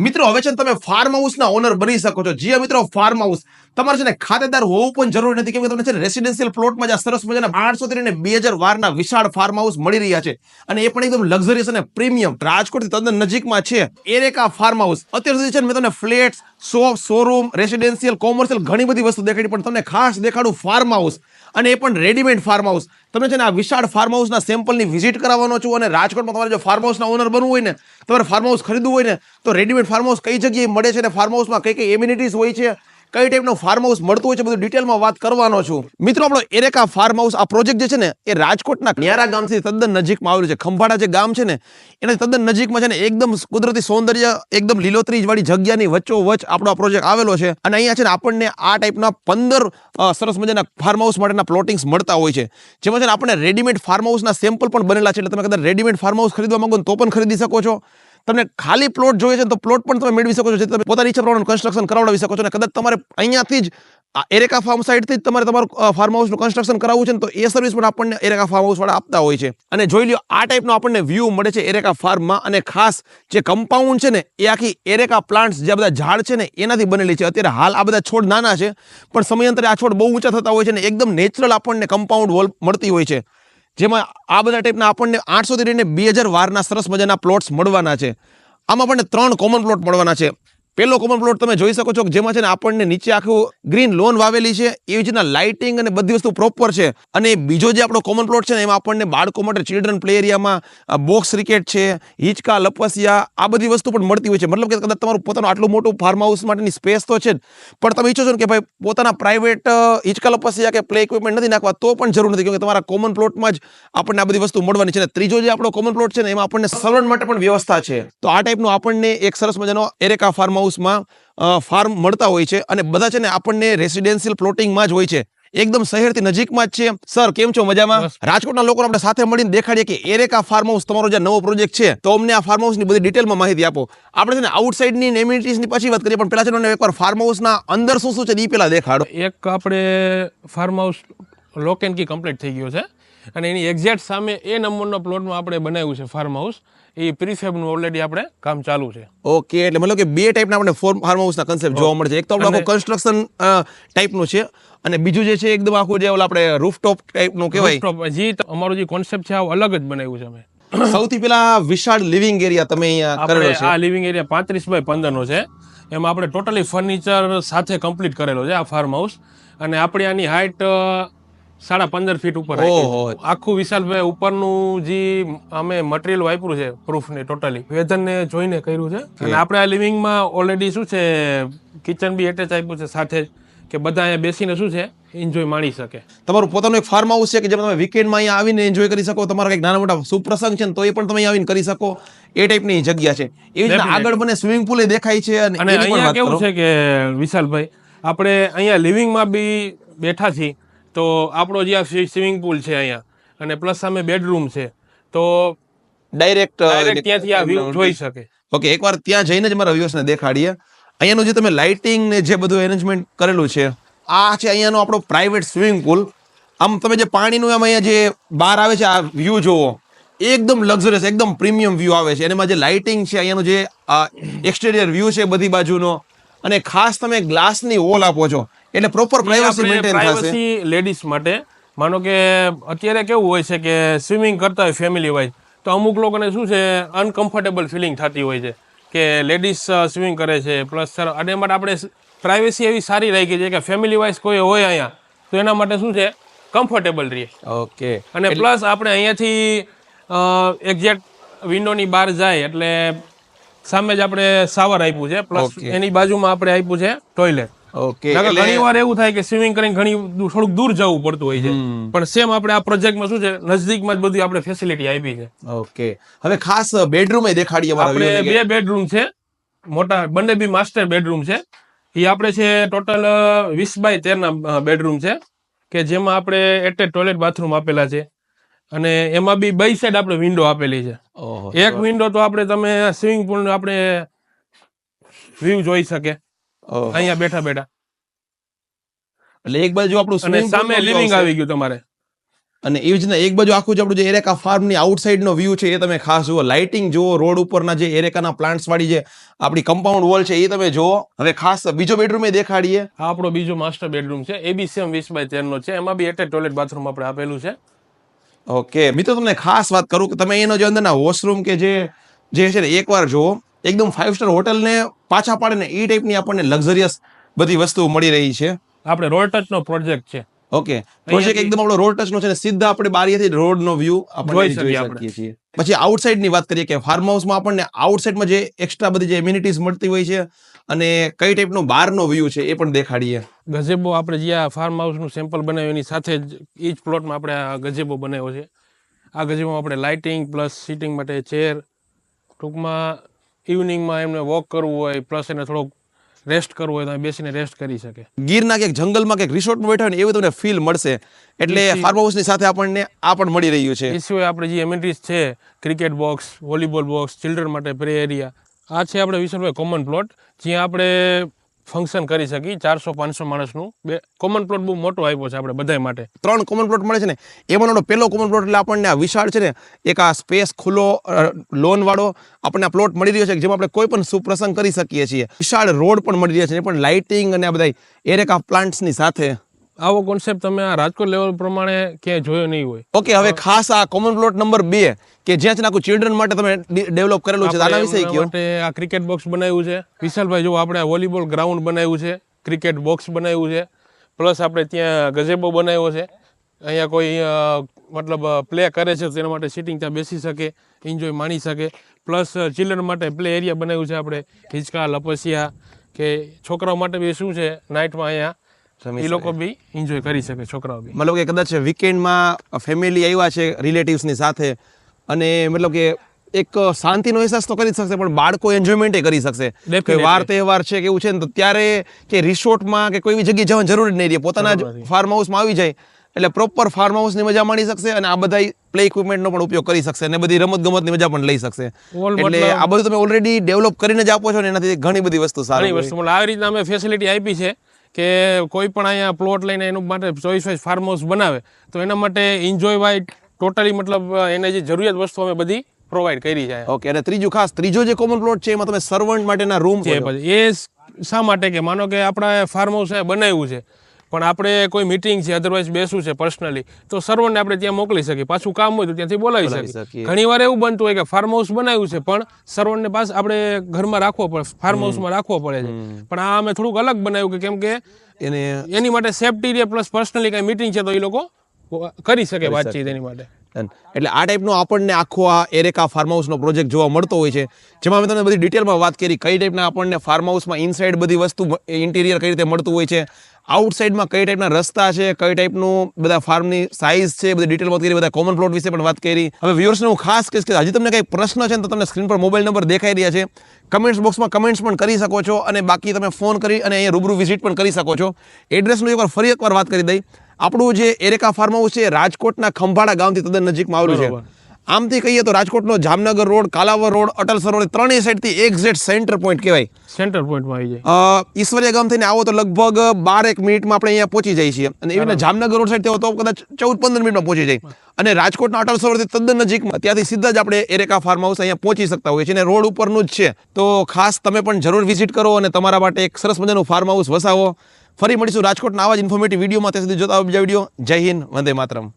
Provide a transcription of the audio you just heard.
મિત્રો, હવે છે ને તમે ફાર્મ હાઉસના ઓનર બની શકો છો. જે મિત્રો ફાર્મ હાઉસ તમારે છે ને ખાતેદાર હોવું પણ જરૂરી નથી, કેમ કે તમને છે રેસિડેન્શિયલ પ્લોટમાં જ સરસ મજાના આઠસો થી લઈને બે હજાર વારના વિશાળ ફાર્મ હાઉસ મળી રહ્યા છે. અને એ પણ એકદમ લક્ઝરિયસ અને પ્રીમિયમ રાજકોટથી તદ્દન નજીકમાં છે. એરેકા ફાર્મ હાઉસ અત્યાર સુધી છે ને મેં તમને flat shop showroom residential commercial ઘણી બધી વસ્તુ દેખાડી પણ તમને ખાસ દેખાડું ફાર્મ હાઉસ અને એ પણ રેડીમેડ ફાર્મ હાઉસ તમે છે ને આ વિશાળ ફાર્મ હાઉસના સેમ્પલની વિઝિટ કરાવવાનો છું અને રાજકોટમાં તમારે જો ફાર્મ હાઉસના ઓનર બનવું હોય ને, તમારે ફાર્મ હાઉસ ખરીદવું હોય ને, તો રેડીમેડ ફાર્મ હાઉસ કઈ જગ્યાએ મળે છે અને ફાર્મ હાઉસમાં કઈ કઈ એમ્યુનિટીઝ હોય છે? કઈ ટાઈપનું ફાર્મ હાઉસ મળતું હોય છે બધું ડિટેલમાં વાત કરવાનો છું. મિત્રો, આપણો એરેકા ફાર્મ હાઉસ આ પ્રોજેક્ટ જે છે ને, એ રાજકોટના ન્યારા ગામથી તદ્દન નજીકમાં આવેલું છે. ખંભાળા જે ગામ છે ને, એને તદ્દન નજીકમાં છે ને, એકદમ કુદરતી સૌંદર્ય, એકદમ લીલોતરી વાળી જગ્યાની વચ્ચોવચ આપણો આ પ્રોજેક્ટ આવેલો છે. અને અહીંયા છે ને, આપણને આ ટાઈપના પંદર સરસ મજાના ફાર્મ હાઉસ માટેના પ્લોટિંગ્સ મળતા હોય છે. જેમાં છે ને, આપણને રેડીમેડ ફાર્મ હાઉસના સેમ્પલ પણ બનેલા છે. એટલે તમે કદાચ રેડીમેડ ફાર્મ હાઉસ ખરીદવા માંગો તો પણ ખરીદી શકો છો. તમને ખાલી પ્લોટ જોઈએ છે તો પ્લોટ પણ તમે મેળવી શકો છો. જે તમે પોતાની ઈચ્છા પ્રમાણે કન્સ્ટ્રક્શન કરાવડાવી શકો છો અને કદાચ તમારે અહીંયાથી જ આ એરેકા ફાર્મ સાઇડથી જ તમારે તમારું ફાર્મ હાઉસનું કન્સ્ટ્રક્શન કરાવવું છે ને તો એ સર્વિસ પણ આપણને એરેકા ફાર્મ હાઉસવાળા આપતા હોય છે. અને જોઈ લો આ ટાઈપનો આપણને વ્યૂ મળે છે એરેકા ફાર્મમાં અને ખાસ જે કમ્પાઉન્ડ છે ને એ આખી એરેકા પ્લાન્ટ્સ જે બધા ઝાડ છે ને એનાથી બનેલી છે. અત્યારે હાલ આ બધા છોડ નાના છે, પણ સમયાંતરે આ છોડ બહુ ઊંચા થતા હોય છે ને એકદમ નેચરલ આપણને કમ્પાઉન્ડ વોલ મળતી હોય છે. જેમાં આ બધા ટાઈપના આપણને આઠસોથી લઈને બે હજાર વારના સરસ મજાના પ્લોટ્સ મળવાના છે. આમાં આપણને ત્રણ કોમન પ્લોટ મળવાના છે. પહેલો કોમન પ્લોટ તમે જોઈ શકો છો કે જેમાં છે ને આપણને નીચે આખું ગ્રીન લોન વાવેલી છે. એવી રીતના લાઇટિંગ અને બધી વસ્તુ પ્રોપર છે. અને બીજો જે આપણો કોમન પ્લોટ છે ને, એમાં આપણને બાળકો માટે ચિલ્ડ્રન પ્લે એરિયામાં બોક્સ ક્રિકેટ છે, હિંચકા, લપસિયા, આ બધી વસ્તુ પણ મળતી હોય છે. મતલબ કે કદાચ તમારું પોતાનું આટલું મોટું ફાર્મ હાઉસ માટેની સ્પેસ તો છે જ. પણ તમે ઈચ્છો છો ને કે ભાઈ પોતાના પ્રાઇવેટ હિંચકા, લપસિયા કે પ્લે ઇક્વિપમેન્ટ નથી નાખવા, તો પણ જરૂર નથી. કેમકે તમારા કોમન પ્લોટમાં જ આપણને આ બધી વસ્તુ મળવાની છે. અને ત્રીજો જે આપણો કોમન પ્લોટ છે ને, એમાં આપણને સલવણ માટે પણ વ્યવસ્થા છે. તો આ ટાઈપનું આપણને એક સરસ મજાનો એરેકા ફાર્મ હાઉસમાં ફાર્મ મળતા હોય છે અને બધા છે ને આપણને રેસિડેન્શિયલ પ્લોટિંગમાં જ હોય છે. એકદમ શહેરથી નજીકમાં જ છે. સર કેમ છો મજામાં? રાજકોટના લોકો આપણે સાથે મળીને દેખાડીએ કે એરેકા ફાર્મ હાઉસ તમારો જે નવો પ્રોજેક્ટ છે તો અમને આ ફાર્મ હાઉસની બધી ડિટેલમાં માહિતી આપો. આપણે છે ને આઉટસાઇડની એમ્યુનિટીઝની પછી વાત કરીએ પણ પહેલા છે ને એકવાર ફાર્મ હાઉસના અંદર શું શું છે એ પહેલા દેખાડો. એક આપણે farm house lock and key complete થઈ ગયો છે અને એની એક્ઝેક્ટ સામે એ નંબરનો પ્લોટમાં આપણે બનાવ્યું છે ફાર્મ હાઉસ એ પ્રીફેબનું ઓલરેડી આપણે કામ ચાલુ છે. ઓકે એટલે મતલબ કે બે ટાઈપના આપણે ફોર્મ ફાર્મ હાઉસના કન્સેપ્ટ જોવા મળે છે. એક તો આપણું આખું કન્સ્ટ્રક્શન ટાઈપનું છે અને બીજું જે છે એકદમ આખું જે ઓલા આપણે રૂફટોપ ટાઈપનું કહેવાય. જે અમારું જે કોન્સેપ્ટ છે આ અલગ જ બનાવ્યું છે અમે. સૌથી પહેલા વિશાળ લિવિંગ એરિયા તમે અહીંયા કરેલો છે. આ લિવિંગ એરિયા પાંત્રીસ બાય પંદરનો છે. એમાં આપણે ટોટલી ફર્નિચર સાથે કમ્પ્લીટ કરેલો છે આ ફાર્મ હાઉસ અને આપણે આની હાઇટ સાડા પંદર ફીટ ઉપર. આખું વિશાલભાઈ ઉપરનું જે અમે મટીરિયલ વાપર્યું છે પ્રૂફને ટોટલી વેધરને જોઈને કર્યું છે. અને આપણે આ લિવિંગમાં ઓલરેડી શું છે કિચન બી એટેચ આપ્યું છે સાથે જ કે બધા અહીંયા બેસીને શું છે એન્જોય માણી શકે. તમારું પોતાનું એક ફાર્મ હાઉસ છે કે જેમાં તમે વીકેન્ડમાં અહીંયા આવીને એન્જોય કરી શકો? તમારા કંઈક નાના મોટા સુપ્રસંગ છે તો એ પણ તમે આવીને કરી શકો? એ ટાઈપની જગ્યા છે. એવી રીતે આગળ મને સ્વિમિંગ પુલ દેખાય છે અને અહીંયા કેવું છે કે વિશાલભાઈ આપણે અહીંયા લિવિંગમાં બી બેઠા છીએ. તો આપણો જે આ સ્વિમિંગ પુલ છે અહીંયા અને પ્લસ સામે બેડરૂમ છે તો ડાયરેક્ટ ત્યાંથી આ વ્યૂ જોઈ શકે. ઓકે એકવાર ત્યાં જઈને જ મારા વ્યૂઅર્સને દેખાડીએ. અહીંયાનું જે તમે લાઇટિંગ ને જે બધું એરેન્જમેન્ટ કરેલું છે આ છે અહીંયાનો આપણો પ્રાઇવેટ સ્વિમિંગ પુલ આમ તમે જે પાણીનું આમ અહીંયા જે બહાર આવે છે આ વ્યૂ જોવો એકદમ લક્ઝરિયસ એકદમ પ્રીમિયમ વ્યૂ આવે છે. એમાં જે લાઇટિંગ છે અહીંયાનું જે એક્સટેરિયર વ્યૂ છે બધી બાજુનો અને ખાસ તમે ગ્લાસની વોલ આપો છો એટલે પ્રોપર પ્રાઇવસી મેન્ટેન થશે. લેડીઝ માટે. માનો કે અત્યારે કેવું હોય છે કે સ્વિમિંગ કરતા હોય ફેમિલી વાઇઝ તો અમુક લોકોને શું છે અનકમ્ફર્ટેબલ ફિલિંગ થતી હોય છે કે લેડીઝ સ્વિમિંગ કરે છે પ્લસ અને માટે આપણે પ્રાઇવેસી એવી સારી રાખી છે કે ફેમિલી વાઇઝ કોઈ હોય અહીંયા તો એના માટે શું છે કમ્ફર્ટેબલ રહીએ ઓકે. અને પ્લસ આપણે અહીંયાથી એક્ઝેક્ટ વિન્ડોની બહાર જાય એટલે સામે જ આપણે સાવર આપ્યું છે પ્લસ એની બાજુમાં આપણે આપ્યું છે ટોયલેટ ઓકે ઘણી વાર એવું થાય કે સ્વિમિંગ કરીને ઘણી થોડુંક દૂર જવું પડતું હોય છે. પણ સેમ આપણે આ પ્રોજેક્ટમાં શું છે? નજદીકમાં જ બધી આપણે ફેસિલિટી આપી છે. ઓકે. હવે ખાસ બેડરૂમ એ દેખાડીએ આપણે ને બે બેડરૂમ છે. મોટા બંને બી માસ્ટર બેડરૂમ છે. એ આપણે છે ટોટલ વીસ બાય તેરના બેડરૂમ છે. કે જેમાં આપણે એટેચ ટોયલેટ બાથરૂમ આપેલા છે. અને એમાં બી બે સાઈડ આપણે વિન્ડો આપેલી છે. એક વિન્ડો તો આપણે તમે સ્વિમિંગ પુલ આપણે વ્યૂ જોઈ શકે. અહીંયા બેઠા બેઠા. એટલે એક બાજુ આપણું અને સામે લિવિંગ આવી ગયું તમારે. અને એવી જ ને એક બાજુ આખું જે આપણું જે એરેકા ફાર્મની આઉટસાઇડનો વ્યૂ છે એ તમે ખાસ જુઓ. લાઇટિંગ જુઓ રોડ ઉપરના જે એરેકાના પ્લાન્ટ્સ વાળી જે આપણી કમ્પાઉન્ડ વોલ છે એ તમે જુઓ. હવે ખાસ બીજો બેડરૂમ એ દેખાડીએ. આ આપણો બીજો માસ્ટર બેડરૂમ છે. એ બી સેમ વીસ બાય તેરનો છે. એમાં બી એટેચ ટોયલેટ બાથરૂમ આપણે આપેલું છે. ઓકે મિત્રો તમને ખાસ વાત કરું કે તમે એનો જે અંદરના વોશરૂમ કે જે જે છે ને એકવાર જુઓ. એકદમ ફાઇવ સ્ટાર હોટલને પાછા પાડે ને એ ટાઈપની આપણને લક્ઝરિયસ બધી વસ્તુઓ મળી રહી છે. આપણે રોડ ટચનો પ્રોજેક્ટ છે. ઓકે પ્રોજેક્ટ એકદમ આપણો રોડ ટચનો છે ને સીધા આપણે બારીએથી રોડનો વ્યૂ આપણે જોઈ શકીએ છીએ. પછી આઉટસાઇડની વાત કરીએ કે ફાર્મ હાઉસમાં આપણને આઉટસાઇડમાં જે એક્સ્ટ્રા બધી જે એમ્યુનિટીઝ મળતી હોય છે અને કઈ ટાઈપનો બહારનો વ્યૂ છે એ પણ દેખાડીએ. ગઝેબો આપણે જ્યાં ફાર્મ હાઉસનું સેમ્પલ બનાવ્યું એની સાથે જ એ જ પ્લોટમાં આપણે આ ગઝેબો બનાવ્યો છે. આ ગઝેબોમાં આપણે લાઇટિંગ પ્લસ સીટિંગ માટે ચેર ટૂંકમાં ઇવનિંગમાં એમને વોક કરવું હોય પ્લસ એને થોડોક રેસ્ટ કરવું હોય તો બેસીને રેસ્ટ કરી શકે. ગીરના ક્યાંક જંગલમાં ક્યાંક રિસોર્ટમાં બેઠા હોય ને એવું તમને ફીલ મળશે. એટલે ફાર્મ હાઉસની સાથે આપણને આ પણ મળી રહ્યું છે. એ સિવાય આપણે જે એમિનિટીઝ છે cricket box volleyball box children માટે પ્રે એરિયા આ છે આપણે વિશાલભાઈ કોમન પ્લોટ જ્યાં આપણે ફંક્શન કરી શકીએ ચારસો, પાંચસો માણસનું બે કોમન પ્લોટ બહુ મોટો આપ્યો છે આપણે બધાય માટે. ત્રણ કોમન પ્લોટ મળે છે ને એમાંનો પહેલો કોમન પ્લોટ એટલે આપણને આ વિશાળ છે ને, એક આ સ્પેસ ખુલ્લો લોનવાળો આપણને આ પ્લોટ મળી રહ્યો છે, જેમાં આપણે કોઈ પણ સુપ્રસંગ કરી શકીએ છીએ. વિશાળ રોડ પણ મળી રહ્યા છે, પણ લાઇટિંગ અને આ બધા એરેકા પ્લાન્ટ્સની સાથે આવો કોન્સેપ્ટ તમે આ રાજકોટ લેવલ પ્રમાણે ક્યાંય જોયો નહીં હોય. ઓકે હવે ખાસ આ કોમન પ્લોટ નંબર બે કે જ્યાં છે આખું ચિલ્ડ્રન માટે તમે ડેવલપ કરેલું છે આના વિશે કયો? માટે આ ક્રિકેટ બોક્સ બનાવ્યું છે. વિશાલભાઈ જો આપણે વોલીબોલ ગ્રાઉન્ડ બનાવ્યું છે ક્રિકેટ બોક્સ બનાવ્યું છે પ્લસ આપણે ત્યાં ગજેબો બનાવ્યો છે. અહીંયા કોઈ મતલબ પ્લે કરે છે તેના માટે સિટિંગ ત્યાં બેસી શકે એન્જોય માણી શકે. પ્લસ ચિલ્ડ્રન માટે પ્લે એરિયા બનાવ્યું છે આપણે હિંચકા લપસિયા કે છોકરાઓ માટે બી શું છે નાઇટમાં અહીંયા એ લોકો બી એન્જોય કરી શકે છોકરાઓ બી. મતલબ કે કદાચ વીકેન્ડમાં ફેમિલી આવ્યા છે રિલેટિવ્સની સાથે અને મતલબ કે એક શાંતિનો અહેસાસ તો કરી શકશે પણ બાળકો એન્જોયમેન્ટ કરી શકશે. કે વાર તહેવાર છે કે એવું છે ને તો ત્યારે કે રિસોર્ટમાં કે કોઈ એવી જગ્યાએ જવાની જરૂર જ નહીં રહે. પોતાના જ ફાર્મ હાઉસમાં આવી જાય એટલે પ્રોપર ફાર્મ હાઉસની મજા માણી શકશે અને આ બધા પ્લે ઇક્વિપમેન્ટનો પણ ઉપયોગ કરી શકશે અને બધી રમત ગમતની મજા પણ લઈ શકશે. એટલે આ બધું તમે ઓલરેડી ડેવલપ કરીને જ આપો છો ને એનાથી ઘણી બધી વસ્તુ સારી વસ્તુ. આવી રીતના અમે ફેસિલિટી આપી છે કે કોઈ પણ અહીંયા પ્લોટ લઈને એનું માટે ચોઈસ વાઇઝ ફાર્મ હાઉસ બનાવે તો એના માટે એન્જોય વાય ટોટલી મતલબ એને જે જરૂરિયાત વસ્તુ અમે બધી પ્રોવાઈડ કરી છે. ઓકે અને ત્રીજું ખાસ ત્રીજો જે કોમન પ્લોટ છે એમાં તમે સર્વન્ટ માટેના રૂમ છે એ શા માટે કે માનો કે આપણા ફાર્મ હાઉસ બનાવ્યું છે. પણ આપણે કોઈ મીટિંગ છે અધરવાઇઝ બેસવું છે પર્સનલી તો સર્વરને આપણે ત્યાં મોકલી શકીએ. પાછું કામ હોય તો ત્યાંથી બોલાવી શકીએ. શકીએ. ઘણી વાર એવું બનતું હોય કે ફાર્મ હાઉસ બનાવ્યું છે પણ સર્વરને પાસ આપણે ઘરમાં રાખવો પડે ફાર્મ હાઉસમાં રાખવો પડે છે. પણ આ અમે થોડુંક અલગ બનાવ્યું કે કેમ કે એને એની માટે સેફટી રે પ્લસ પર્સનલી કઈ મીટિંગ છે તો એ લોકો કરી શકે વાતચીત એની માટે. એટલે આ ટાઈપનો આપણને આખો આ એરેકા ફાર્મ હાઉસનો પ્રોજેક્ટ જોવા મળતો હોય છે જેમાં મેં તમને બધી ડિટેલમાં વાત કરી કઈ ટાઈપના આપણને ફાર્મ હાઉસમાં ઇનસાઇડ બધી વસ્તુ ઇન્ટિરિયર કઈ રીતે મળતું હોય છે આઉટસાઇડમાં કઈ ટાઈપના રસ્તા છે, કઈ ટાઈપનું બધા ફાર્મની સાઇઝ છે, બધી ડિટેલ વાત કરી, બધા કોમન પ્લોટ વિશે પણ વાત કરી. હવે વ્યુઅર્સને હું ખાસ કહીશ કે હજી તમને કંઈ પ્રશ્ન છે તો તમને સ્ક્રીન પર મોબાઈલ નંબર દેખાઈ રહ્યા છે. કમેન્ટ્સ બોક્સમાં કમેન્ટ્સ પણ કરી શકો છો અને બાકી તમે ફોન કરી અને અહીંયા રૂબરૂ વિઝિટ પણ કરી શકો છો. એડ્રેસનું એકવાર ફરી એકવાર વાત કરી દઈ. આપણું જે એરેકા ફાર્મ હાઉસ છે, રાજકોટના ખંભાળા ગામથી તદ્દન નજીકમાં આવેલું છે. આમથી કહીએ તો રાજકોટનો જામનગર રોડ કાલાવર રોડ અટલ સરોવર ત્રણેય સાઈડથી એક્ઝેક્ટ સેન્ટર પોઈન્ટ કહેવાય. સેન્ટર પોઈન્ટમાં આવી જાય. ઈશ્વરીય ગામ થઈને આવો તો લગભગ બાર એક મિનિટમાં આપણે અહીંયા પહોંચી જઈએ છીએ. અને એવી રીતે જામનગર રોડ સાઈડ તો કદાચ ચૌદ પંદર મિનિટમાં પહોંચી જાય. અને રાજકોટના અટલ સરોવરથી તદ્દન નજીકમાં ત્યાંથી સીધા જ આપણે એરેકા ફાર્મ હાઉસ અહીંયા પહોંચી શકતા હોઈએ છીએ અને રોડ ઉપરનું જ છે. તો ખાસ તમે પણ જરૂર વિઝિટ કરો અને તમારા માટે એક સરસ મજાનું ફાર્મ હાઉસ વસાવો. ફરી મળીશું રાજકોટના આવા જ ઇન્ફોર્મેટિવ વિડીયોમાં ત્યાં સુધી જોતા બીજા વીડિયો જય હિન્દ વંદે માતરમ.